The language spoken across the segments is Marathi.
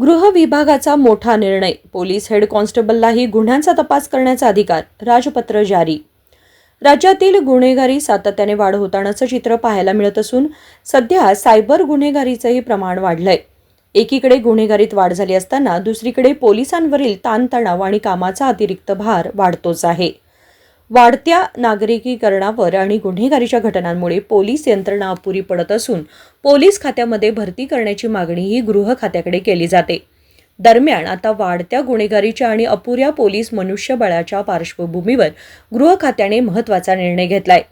गृह विभागाचा मोठा निर्णय. पोलीस हेड कॉन्स्टेबललाही गुन्ह्यांचा तपास करण्याचा अधिकार राजपत्र जारी. राज्यातील गुन्हेगारी सातत्याने वाढ होतानाचं चित्र पाहायला मिळत असून सध्या सायबर गुन्हेगारीचंही प्रमाण वाढलंय. एकीकडे गुन्हेगारीत वाढ झाली असताना दुसरीकडे पोलिसांवरील ताणतणाव आणि कामाचा अतिरिक्त भार वाढतोच आहे. वाढत्या नागरिकीकरणावर आणि गुन्हेगारीच्या घटनांमुळे पोलीस यंत्रणा अपुरी पडत असून पोलीस खात्यामध्ये भरती करण्याची मागणीही गृह खात्याकडे केली जाते. दरम्यान आता वाढत्या गुन्हेगारीच्या आणि अपुऱ्या पोलीस मनुष्यबळाच्या पार्श्वभूमीवर गृह खात्याने महत्त्वाचा निर्णय घेतलाय.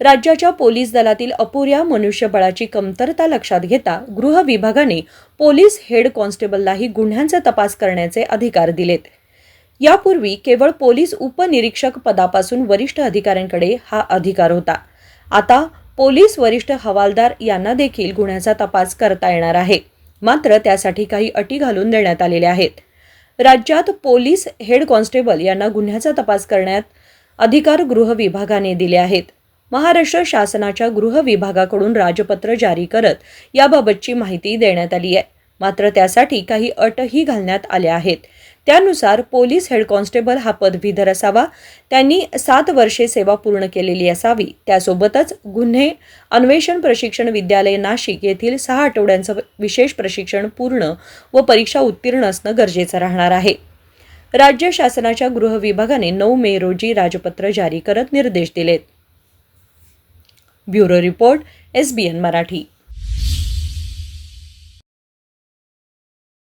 राज्याच्या पोलीस दलातील अपुऱ्या मनुष्यबळाची कमतरता लक्षात घेता गृह विभागाने पोलीस हेड कॉन्स्टेबललाही गुन्ह्यांचा तपास करण्याचे अधिकार दिलेत. यापूर्वी केवळ पोलीस उपनिरीक्षक पदापासून वरिष्ठ अधिकाऱ्यांकडे हा अधिकार होता. आता पोलीस वरिष्ठ हवालदार यांना देखील गुन्ह्याचा तपास करता येणार आहे. मात्र त्यासाठी काही अटी घालून देण्यात आलेल्या आहेत. राज्यात पोलीस हेड कॉन्स्टेबल यांना गुन्ह्याचा तपास करण्यात अधिकार गृह विभागाने दिले आहेत. महाराष्ट्र शासनाच्या गृह विभागाकडून राजपत्र जारी करत याबाबतची माहिती देण्यात आली आहे. मात्र त्यासाठी काही अटही घालण्यात आल्या आहेत. त्यानुसार पोलीस हेड कॉन्स्टेबल हा पदवीधर असावा. त्यांनी सात वर्षे सेवा पूर्ण केलेली असावी. त्यासोबतच गुन्हे अन्वेषण प्रशिक्षण विद्यालय नाशिक येथील सहा आठवड्यांचं विशेष प्रशिक्षण पूर्ण व परीक्षा उत्तीर्ण असणं गरजेचं राहणार आहे. राज्य शासनाच्या गृह विभागाने नऊ मे रोजी राजपत्र जारी करत निर्देश दिलेत. Bureau report S B N Marathi.